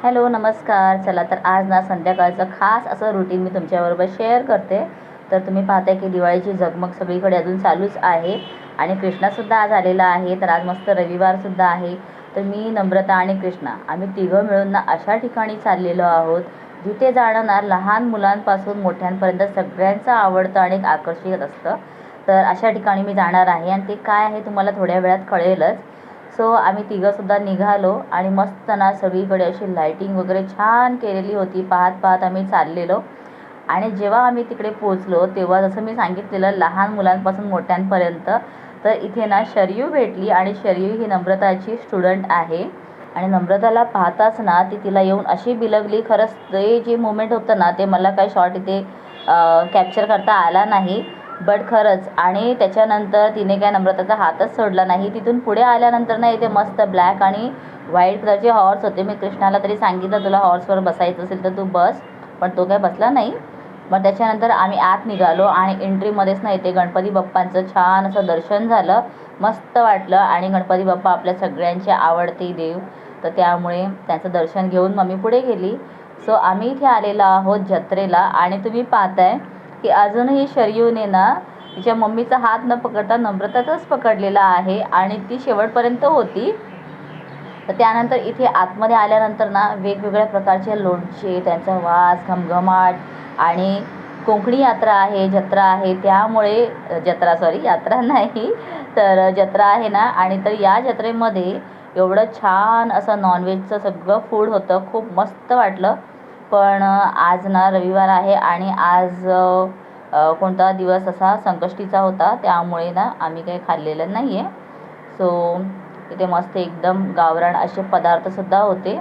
Hello नमस्कार. चला तर आज ना संध्याकाळचं खास असं रुटीन मी तुमच्याबरोबर शेअर करते. तर तुम्ही पाहताय की दिवाळीची झगमग सगळीकडे अजून चालूच आहे आणि कृष्णासुद्धा आज आलेला आहे. तर आज मस्त रविवारसुद्धा आहे. तर मी नम्रता आणि कृष्णा आम्ही तिघं मिळून ना अशा ठिकाणी चाललेलो आहोत जिथे जाणं ना लहान मुलांपासून मोठ्यांपर्यंत सगळ्यांचं आवडतं आणि एक आकर्षित असतं. तर अशा ठिकाणी मी जाणार आहे आणि ते काय आहे तुम्हाला थोड्या वेळात कळेलच. सो आम्ही तिघंसुद्धा निघालो आणि मस्त ना सगळीकडे अशी लाईटिंग वगैरे छान केलेली होती. पाहत पाहत आम्ही चाललेलो. आणि जेव्हा आम्ही तिकडे पोचलो तेव्हा जसं मी सांगितलेलं लहान मुलांपासून मोठ्यांपर्यंत तर इथे ना शरयू भेटली आणि शरयू ही नम्रताची स्टुडंट आहे. आणि नम्रताला पाहताच ना ती तिला येऊन अशी बिलगली खरंच ते जे मोमेंट होतं ना ते मला काही शॉर्ट इथे कॅप्चर करता आला नाही. बट खरंच आणि त्याच्यानंतर तिने काय नम्रताचा हातच सोडला नाही. तिथून पुढे आल्यानंतर ना इथे मस्त ब्लॅक आणि व्हाईट कलरचे हॉर्स होते. मी कृष्णाला तरी सांगितलं तुला हॉर्सवर बसायचं असेल तर तू बस. पण तो काय बसला नाही. मग त्याच्यानंतर आम्ही आत निघालो आणि एंट्रीमध्येच ना इथे गणपती बाप्पांचं छान असं दर्शन झालं. मस्त वाटलं आणि गणपती बाप्पा आपल्या सगळ्यांचे आवडते देव. तर त्यामुळे त्यांचं दर्शन घेऊन मम्मी पुढे गेली. सो आम्ही इथे आलेलो आहोत जत्रेला आणि तुम्ही पाहताय की अजूनही शरयूने ना तिच्या मम्मीचा हात न पकडता नम्रताचाच पकडलेला आहे आणि ती शेवटपर्यंत होती. तर त्यानंतर इथे आतमध्ये आल्यानंतर ना वेगवेगळ्या प्रकारचे लोणचे त्यांचा वास घमघमाट आणि कोकणी यात्रा आहे जत्रा आहे. त्यामुळे जत्रा सॉरी यात्रा नाही तर जत्रा आहे ना आणि तर या जत्रेमध्ये एवढं छान असं नॉनव्हेजचं सगळं फूड होतं. खूप मस्त वाटलं. पण आज ना रविवार आहे आणि आज कोणता दिवस असा संकष्टीचा होता त्यामुळे ना आम्ही काही खाल्लेलं नाही आहे सो इथे मस्त एकदम गावरान असे पदार्थसुद्धा होते.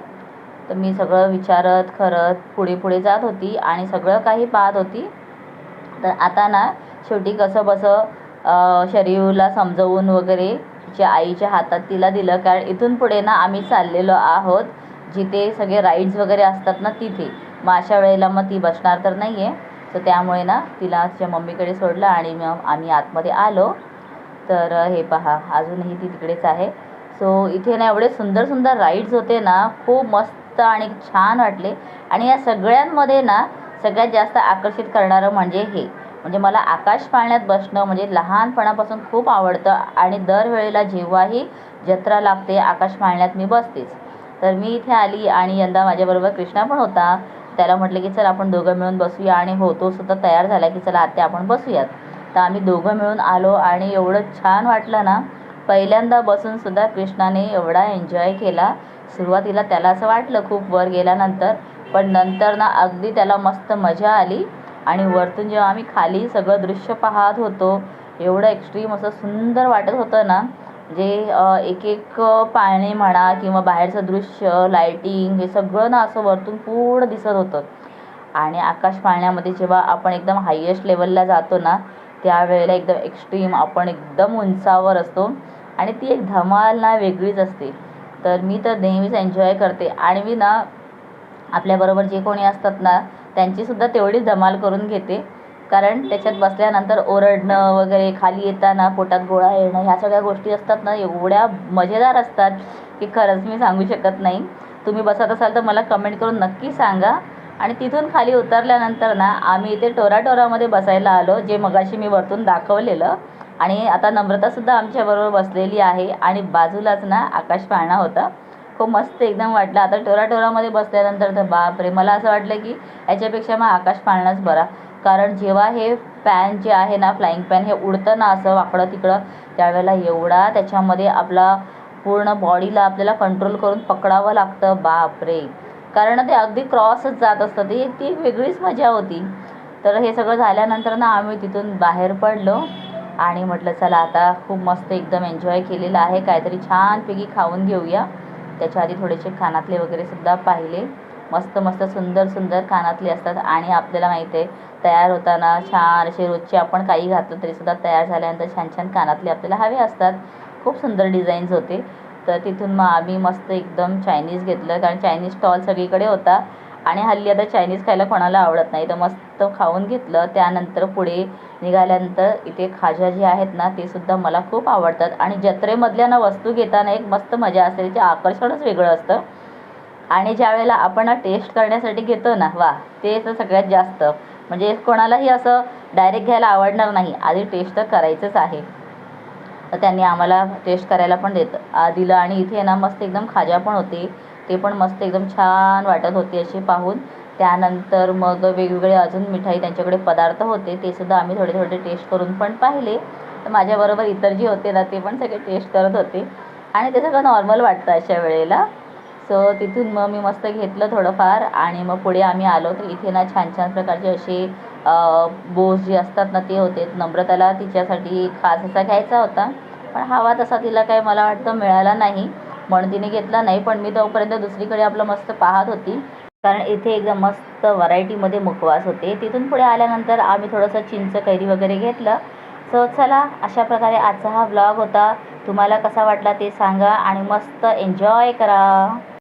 तर मी सगळं विचारत करत पुढे पुढे जात होती आणि सगळं काही पाहत होती. तर आता ना शेवटी कसं बसं शरीरला समजवून वगैरे तिच्या आईच्या हातात तिला दिलं कारण इथून पुढे ना आम्ही चाललेलो आहोत. जिथे सगळे राईड्स वगैरे असतात ना तिथे. मग अशा वेळेला मग ती बसणार तर नाही आहे सो त्यामुळे ना तिला तिच्या मम्मीकडे सोडलं आणि मग आम्ही आतमध्ये आलो. तर हे पहा अजूनही ती तिकडेच आहे. सो इथे ना एवढे सुंदर सुंदर राईड्स होते ना खूप मस्त आणि छान वाटले. आणि या सगळ्यांमध्ये ना सगळ्यात जास्त आकर्षित करणारं म्हणजे हे. म्हणजे मला आकाश पाळण्यात बसणं म्हणजे लहानपणापासून खूप आवडतं आणि दरवेळेला जेव्हाही जत्रा लागते आकाश पाळण्यात मी बसतेच. तर मी इथे आली आणि यंदा माझ्याबरोबर कृष्णा पण होता. त्याला म्हटलं की चल आपण दोघं मिळून बसूया. आणि हो तो सुद्धा तयार झाला की चला आत्या आपण बसूयात. तर आम्ही दोघं मिळून आलो आणि एवढं छान वाटलं ना पहिल्यांदा बसूनसुद्धा कृष्णाने एवढा एन्जॉय केला. सुरुवातीला त्याला असं वाटलं खूप वर गेल्यानंतर पण नंतर ना अगदी त्याला मस्त मजा आली. आणि वरतून जेव्हा आम्ही खाली सगळं दृश्य पाहत होतो एवढं एक्स्ट्रीम असं सुंदर वाटत होतं ना जे एक एक पाळणे म्हणा किंवा बाहेरचं दृश्य लायटिंग हे सगळं ना असं वरतून पूर्ण दिसत होतं. आणि आकाश पाळण्यामध्ये जेव्हा आपण एकदम हायेस्ट लेवलला जातो ना त्यावेळेला एकदम एक्स्ट्रीम आपण एकदम उंचावर असतो. आणि ती एक धमाल ना वेगळीच असते. तर मी तर नेहमीच एन्जॉय करते. आणि मी ना आपल्याबरोबर जे कोणी असतात ना त्यांचीसुद्धा तेवढीच धमाल करून घेते. कारण त्याच्यात बसल्यानंतर ओरडणं वगैरे खाली येताना पोटात गोळा येणं ह्या सगळ्या गोष्टी असतात ना एवढ्या मजेदार असतात की खरंच मी सांगू शकत नाही. तुम्ही बसत असाल तर मला कमेंट करून नक्की सांगा. आणि तिथून खाली उतरल्यानंतर ना आम्ही इथे टोराटोरामध्ये बसायला आलो जे मगाशी मी वरतून दाखवलेलं. आणि आता नम्रतासुद्धा आमच्याबरोबर बसलेली आहे आणि बाजूलाच ना आकाश पाळणा होता. खूप मस्त एकदम वाटलं. आता टोराटोरामध्ये बसल्यानंतर तर बापरे मला असं वाटलं की याच्यापेक्षा मग आकाश पाळणाच बरा. कारण जेव्हा हे पॅन जे आहे ना फ्लाईंग पॅन हे उडतं ना असं वाकडं तिकडं त्यावेळेला एवढा त्याच्यामध्ये आपला पूर्ण बॉडीला आपल्याला कंट्रोल करून पकडावं लागतं. बापरे! कारण ते अगदी क्रॉसच जात असतं. ती ती वेगळीच मजा होती. तर हे सगळं झाल्यानंतर ना आम्ही तिथून बाहेर पडलो आणि म्हटलं चला आता खूप मस्त एकदम एन्जॉय केलेलं आहे. काहीतरी छानपैकी खाऊन घेऊया. त्याच्या आधी थोडेसे खानातले वगैरे सुद्धा पाहिले. मस्त मस्त सुंदर सुंदर कानातले असतात. आणि आपल्याला माहीत आहे तयार होताना छान असे रोजचे आपण काही घातलं तरीसुद्धा तयार झाल्यानंतर छान छान कानातले आपल्याला हवे असतात. खूप सुंदर डिझाईन्स होते. तर तिथून मग आम्ही मस्त एकदम चायनीज घेतलं कारण चायनीज स्टॉल सगळीकडे होता. आणि हल्ली आता चायनीज खायला कोणाला आवडत नाही. तर मस्त खाऊन घेतलं. त्यानंतर पुढे निघाल्यानंतर इथे खाजा जे आहेत ना ते सुद्धा मला खूप आवडतात. आणि जत्रेमधल्या ना वस्तू घेताना एक मस्त मजा असते. त्याचे आकर्षणच वेगळं असतं. आणि ज्या वेळेला आपण टेस्ट करण्यासाठी घेतो ना वा ते तर सगळ्यात जास्त. म्हणजे कोणालाही असं डायरेक्ट घ्यायला आवडणार नाही. आधी टेस्ट तर करायचंच आहे. तर त्यांनी आम्हाला टेस्ट करायला पण देत दिलं. आणि इथे ना मस्त एकदम खाजा पण होते. ते पण मस्त एकदम छान वाटत होते असे पाहून. त्यानंतर मग वेगवेगळे अजून मिठाई त्यांच्याकडे पदार्थ होते. ते सुद्धा आम्ही थोडे थोडे टेस्ट करून पण पाहिले. तर माझ्याबरोबर इतर जे होते ना ते पण सगळे टेस्ट करत होते. आणि ते सगळं नॉर्मल वाटतं अशा वेळेला. सो तिथून मग मी मस्त घेतलं थोडंफार आणि मग पुढे आम्ही आलो. तर इथे ना छान छान प्रकारचे असे बोस जे असतात ना ते होते. नम्रताला तिच्यासाठी खास असा घ्यायचा होता. पण हवा तसा तिला काय मला वाटतं मिळाला नाही. म्हणून तिने घेतला नाही. पण मी तोपर्यंत दुसरीकडे आपलं मस्त पाहत होती. कारण इथे एकदम मस्त व्हरायटीमध्ये मुखवास होते. तिथून पुढे आल्यानंतर आम्ही थोडंसं चिंच कैरी वगैरे घेतलं. सो चला अशा प्रकारे आजचा हा ब्लॉग होता. तुम्हाला कसा वाटला ते सांगा आणि मस्त एन्जॉय करा.